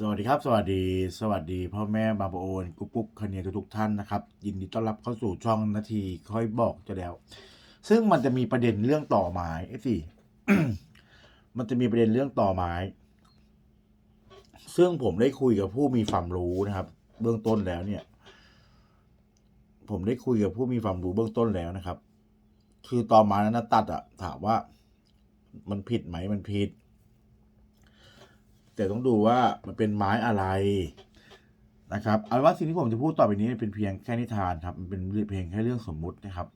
สวัสดีครับ สวัสดี สวัสดีพ่อแม่บางปะโอนกุ๊กกุ๊กคเนียทุกท่านนะครับ ยินดีต้อนรับเข้าสู่ช่องนาทีค่อยบอกจะแล้ว ซึ่งมันจะมีประเด็นเรื่องต่อไม้ไอ้สิมันจะมีประเด็นเรื่องต่อไม้ ซึ่งผมได้คุยกับผู้มีความรู้นะครับ เบื้องต้นแล้วเนี่ย ผมได้คุยกับผู้มีความรู้เบื้องต้นแล้วนะครับ คือต่อไม้นั้นตัดอะถามว่า มันผิดไหมมันผิด แต่ต้องดูว่ามันเป็นไม้อะไรนะครับเอาว่าสิ่งที่ผมจะพูดต่อไปนี้เป็นเพียงแค่นิทานครับมันเป็นเพียงแค่เรื่องสมมุตินะครับ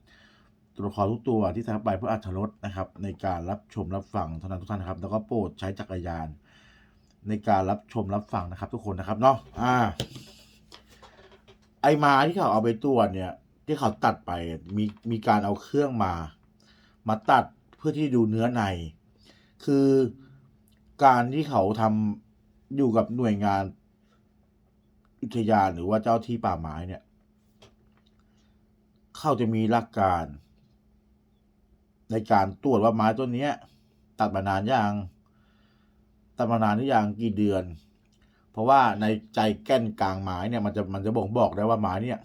ตัวละครทุกตัวที่ใส่เขาไปเพื่ออัธรสนะครับ ในการรับชมรับฟังเท่านั้นทุกท่านครับ แล้วก็โปรดใช้จักรยาน ในการรับชมรับฟังนะครับ ทุกคนนะครับเนาะอ่า ไอไม้ที่เขาเอาไปตรวจเนี่ย ที่เขาตัดไปมีมีการเอาเครื่องมา มาตัดเพื่อที่ดูเนื้อใน คือ การที่เขาทำอยู่กับหน่วยงาน อุทยานหรือว่าเจ้าที่ป่าไม้เนี่ย เขาจะมีหลักการ ในการตรวจว่าไม้ต้นเนี้ยตัดมานานยังตัดมานานหรือยังกี่เดือน เพราะว่าในใจแก้นกลางไม้เนี่ยมันจะมันจะบ่งบอกได้ว่าไม้เนี่ย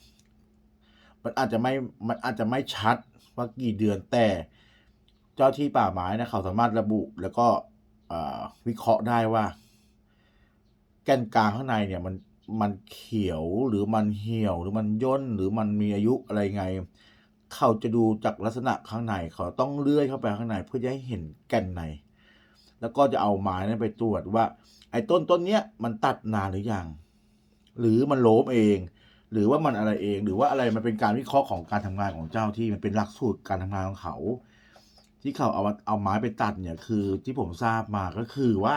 มันอาจจะไม่มันอาจจะไม่ชัดว่ากี่เดือนแต่ เจ้าที่ป่าไม้นะเขาสามารถระบุแล้วก็ วิเคราะห์ได้ว่า แกนกลางข้างในเนี่ยมันมันเขียวหรือมันเหี่ยวหรือมันย่นหรือมันมีอายุอะไรไง เขาจะดูจากลักษณะข้างในเขาต้องเลื่อยเข้าไปข้างในเพื่อจะให้เห็นแก่นใน แล้วก็จะเอาไม้นั้นไปตรวจว่า ไอ้ต้นต้นเนี้ยมันตัดนานหรือยังหรือมันโล้มเอง หรือว่ามันอะไรเอง หรือว่าอะไรมันเป็นการวิเคราะห์ของการทำงานของเจ้าที่มันเป็นหลักสูตรการทำงานของเขา ที่เขาเอาเอาไม้ไปตัดเนี่ย คือที่ผมทราบมาก็คือว่า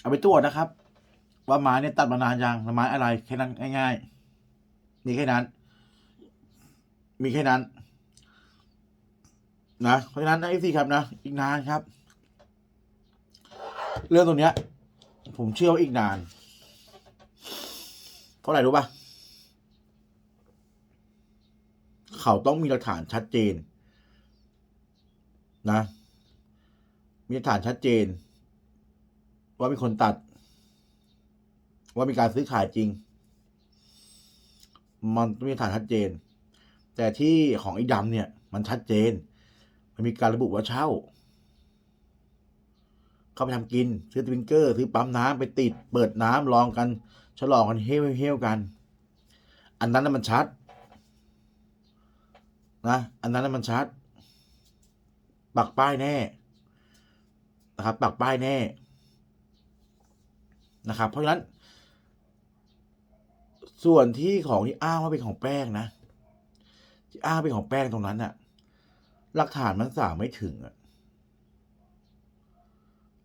เอาไปตรวจนะครับ ว่าไม้เนี่ยตัดมานานยังไม้อะไรแค่นั้นง่ายๆมีแค่นั้น มีแค่นั้น นะเพราะฉะนั้นไอ้สิครับนะอีกนานครับ เรื่องตรงเนี้ย ผมเชื่อว่าอีกนานเพราะอะไรรู้ป่ะเขาต้องมีหลักฐานชัดเจน นะ มีฐานชัดเจน ว่ามีคนตัด ว่ามีการซื้อขายจริง มันมีฐานชัดเจน แต่ที่ของไอ้ดำเนี่ย มันชัดเจน มันมีการระบุว่าเช่า เข้าไปทำกิน ซื้อสปริงเกอร์ ซื้อปั๊มน้ำไปติด เปิดน้ำลองกัน ฉลองกันเฮลเฮลกัน อันนั้นน่ะมันชัดนะ อันนั้นน่ะมันชัด ปักป้ายแน่นะครับ ปักป้ายแน่นะครับ เพราะฉะนั้น ส่วนที่ของที่อ้างว่าเป็นของแป้งนะที่อ้างเป็นของแป้งตรงนั้นน่ะหลักฐานมันสาวไม่ถึงอะ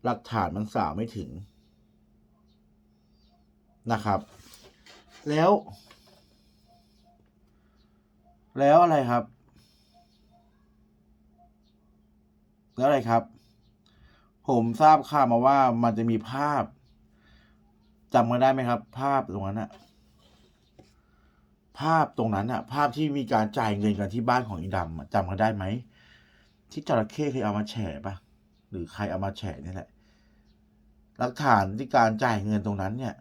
หลักฐานมันสาวไม่ถึงนะครับ แล้ว แล้วอะไรครับ แล้วอะไรครับ ผมทราบข่าวมาว่ามันจะมีภาพจำกันได้ไหมครับ ภาพตรงนั้นอะภาพตรงนั้นอะภาพที่มีการจ่ายเงินกันที่บ้านของอีดำจำกันได้ไหมที่จระเข้เคยเอามาแฉปะหรือใครเอามาแฉนี่แหละหลักฐานที่การจ่ายเงินตรงนั้นเนี่ย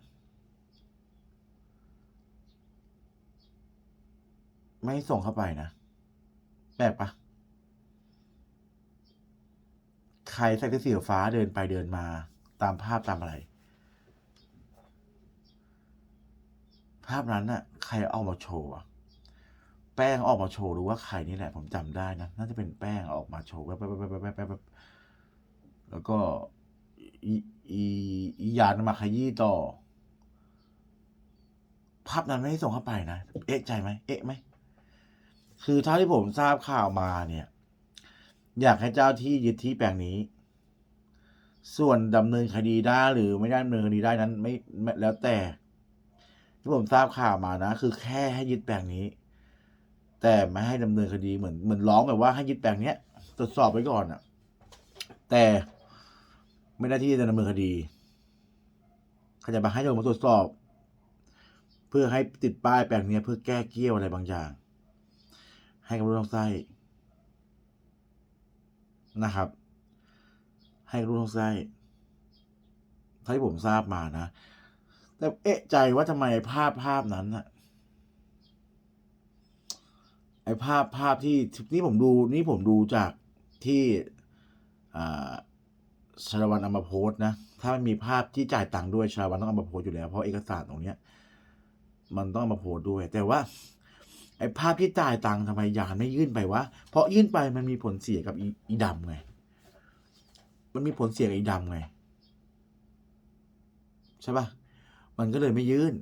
ไม่ส่งเข้าไปนะแปลกปะ ใครใส่เสื้อสีฟ้าเดินไปเดินมา ตามภาพตามอะไร ภาพนั้นน่ะ ใครเอามาโชว์อะแป้งออกมาโชว์หรือว่าใครนี่แหละ ผมจำได้นะน่าจะเป็นแป้งออกมาโชว์แป๊บแป๊บแป๊บแป๊บแป๊บแบบแล้วก็อีอีอียานมาขยี้ต่อ ภาพนั้นไม่ได้ส่งเข้าไปนะ เอ๊ะใจไหมเอ๊ะไหมคือเท่าที่ผมทราบข่าวมาเนี่ย อยากให้เจ้าที่ยึดที่แปลงนี้ ส่วนดำเนินคดีได้หรือไม่ได้ดำเนินคดีได้นั้นไม่ไม่แล้วแต่ที่ผมทราบข่าวมานะ คือแค่ให้ยึดแปลงนี้ แต่ไม่ให้ดำเนินคดีเหมือนเหมือนร้องแบบว่าให้ยึดแปลงเนี้ยตรวจสอบไว้ก่อนอะแต่ไม่ได้ที่จะดำเนินคดีเขาจะมาให้ตำรวจมาตรวจสอบ เพื่อให้ติดป้ายแปลงเนี้ยเพื่อแก้เกี้ยวอะไรบางอย่าง ให้กับรู้ท้องไส้นะครับ ให้รู้ท้องไส้เท่าที่ผมทราบมานะ แต่เอ๊ะใจว่าทำไมภาพภาพนั้นอะไอภาพภาพที่นี่ผมดูนี่ผมดูจากที่อ่าชาลวันเอามาโพสนะ ถ้ามันมีภาพที่จ่ายตังค์ด้วยชาลวันต้องเอามาโพสต์อยู่แล้ว เพราะเอกสารตรงเนี้ย มันต้องอามาโพสด้วย แต่ว่า ไอภาพที่จ่ายตังค์ทำไมยานไม่ยื่นไปวะเพราะยื่นไปมันมีผลเสียกับอีอีดำไง มันมีผลเสียกับอีดำไง ใช่ปะมันก็เลยไม่ยื่น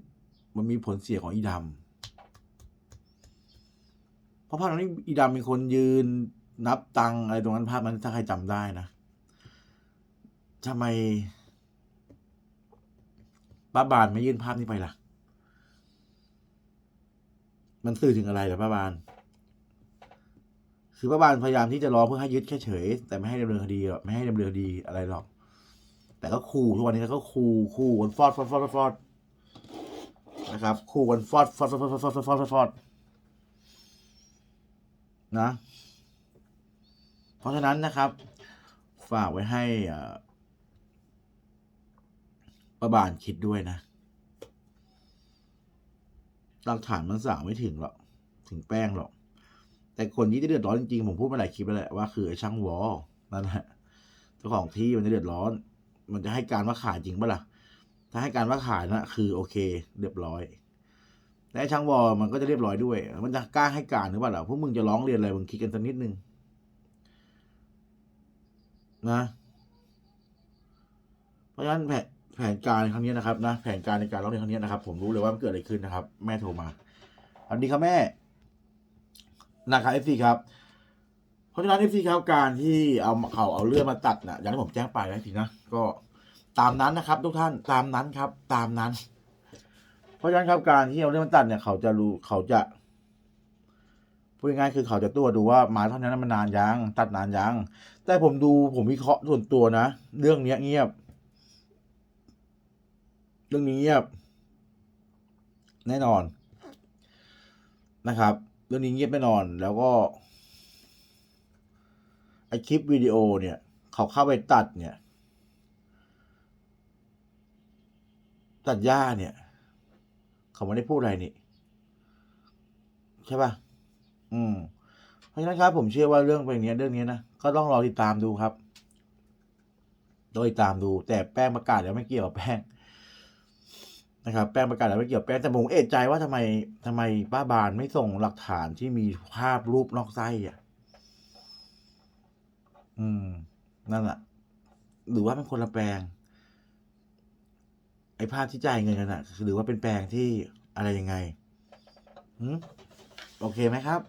มันมีผลเสียของอีดำเพราะภาพนั้นอีดำเป็นคนยืนนับตังอะไรตรงนั้นภาพนั้นถ้าใครจำได้นะทำไมป้าบานไม่ยื่นภาพนี้ไปล่ะ มันสื่อถึงอะไรหรอป้าบาน คือพระบาลพยายามที่จะรอเพื่อให้ยึดเฉยแต่ไม่ให้ดำเนินคดีไม่ให้ดำเนินคดีอะไรหรอก แต่ก็ขู่ทุกวันนี้ก็ขู่ขู่กันฟอดฟอดฟอดฟอดนะครับขู่กันฟอดฟอดฟอดฟอดฟอดฟอดฟอดนะ เพราะฉะนั้นนะครับ ฝากไว้ให้ประบาลคิดด้วยนะหลักฐานมันสาวไม่ถึงหรอก ถึงแป้งหรอก แต่คนที่จะเดือดร้อนจริงๆผมพูดมาหลายคลิปแล้วแหละว่าคือช่างวอนั่นแหละเจ้าของที่มันจะเดือดร้อน มันจะให้การว่าขายจริงปะล่ะถ้าให้การว่าขายนะคือโอเค เรียบร้อยแต่ช่างวอมันก็จะเรียบร้อยด้วย มันจะกล้าให้การหรือเปล่าล่ะพวกมึงจะร้องเรียนอะไรมึงคิดกันสักนิดนึงนะเพราะฉะนั้นแผนแผนการครั้งนี้นะครับนะแผนการในการร้องเรียนครั้งนี้นะครับ ผมรู้เลยว่ามันเกิดอะไรขึ้นนะครับ แม่โทรมาสวัสดีครับแม่ นะครับเอฟซีครับเพราะฉะนั้นเอฟซีครับการที่เอาเขาเอาเลือดมาตัดนะอย่างที่ผมแจ้งไปนะทีนะก็ตามนั้นนะครับ ทุกท่านตามนั้นครับ ตามนั้น เพราะฉะนั้นครับการที่เอาเลือดมาตัดเนี่ย เขาจะรู้เขาจะพูดง่ายคือเขาจะตัวดูว่าม้เท่านั้นมันนานยังตัดนานยัง แต่ผมดูผมวิเคราะห์ส่วนตัวนะ เรื่องเนี้ยเงียบ เรื่องนี้เงียบ แน่นอนนะครับ เรื่องนี้เงียบแน่นอน แล้วก็ไอคลิปวิดีโอเนี่ย เขาเข้าไปตัดเนี่ย ตัดหญ้าเนี่ย เขาไม่ได้พูดอะไรนี่ ใช่ป่ะ อืม เพราะฉะนั้นครับ ผมเชื่อว่าเรื่องเป็นอย่างนี้เรื่องนี้นะ ก็ต้องรอติดตามดูครับ โดยตามดูแต่แป้งประกาศแล้วไม่เกี่ยวกับแป้ง นะครับแป้งประกาศแล้วไม่เกี่ยวแป้งแต่ผมเอะใจว่าทำไมทำไมป้าบานไม่ส่งหลักฐานที่มีภาพรูปนอกไส้อะ อืม นั่นแหละหรือว่าเป็นคนละแปลง ไอ้ภาพที่จ่ายเงินกันอะหรือว่าเป็นแปลงที่อะไรยังไงอืมโอเคไหมครับ